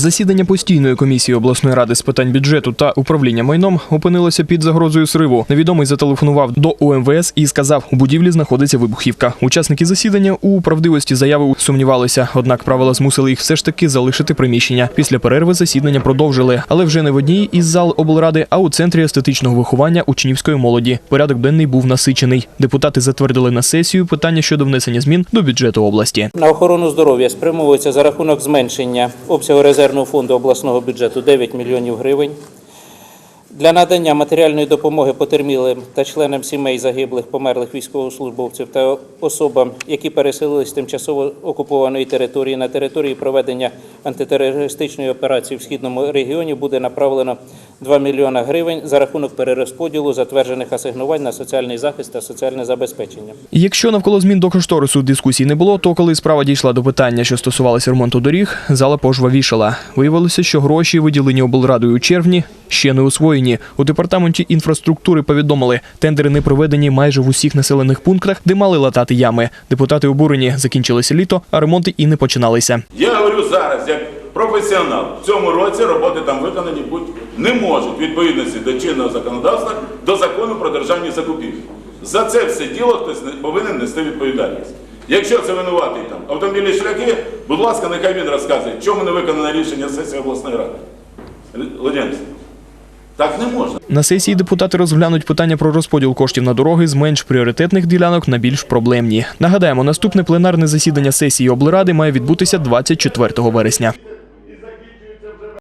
Засідання постійної комісії обласної ради з питань бюджету та управління майном опинилося під загрозою сриву. Невідомий зателефонував до УМВС і сказав, у будівлі знаходиться вибухівка. Учасники засідання у правдивості заяви сумнівалися, однак правила змусили їх все ж таки залишити приміщення. Після перерви засідання продовжили, але вже не в одній із зал облради, а у центрі естетичного виховання учнівської молоді. Порядок денний був насичений. Депутати затвердили на сесію питання щодо внесення змін до бюджету області. На охорону здоров'я спрямовується за рахунок зменшення обсягу резервного фонду обласного бюджету 9 мільйонів гривень. Для надання матеріальної допомоги потерпілим та членам сімей загиблих померлих військовослужбовців та особам, які переселились з тимчасово окупованої території на території проведення антитерористичної операції в східному регіоні буде направлено 2 мільйона гривень за рахунок перерозподілу затверджених асигнувань на соціальний захист та соціальне забезпечення. Якщо навколо змін до кошторису дискусій не було, то коли справа дійшла до питання, що стосувалося ремонту доріг, зала пожвавішала. Виявилося, що гроші, виділені облрадою у червні, ще не освоєні. У департаменті інфраструктури повідомили, тендери не проведені майже в усіх населених пунктах, де мали латати ями. Депутати обурені закінчилося літо, а ремонти і не починалися. Я говорю зараз, як професіонал, в цьому році роботи там виконані бути не можуть відповідності до чинного законодавства, до закону про державні закупівлі. За це все діло хтось не- повинен нести відповідальність. Якщо це винуватий там автомобільні шляхи, будь ласка, нехай він розказує, чому не виконано рішення сесії обласної ради. Л- Леонід, так не можна. На сесії депутати розглянуть питання про розподіл коштів на дороги з менш пріоритетних ділянок на більш проблемні. Нагадаємо, наступне пленарне засідання сесії облради має відбутися 24 вересня.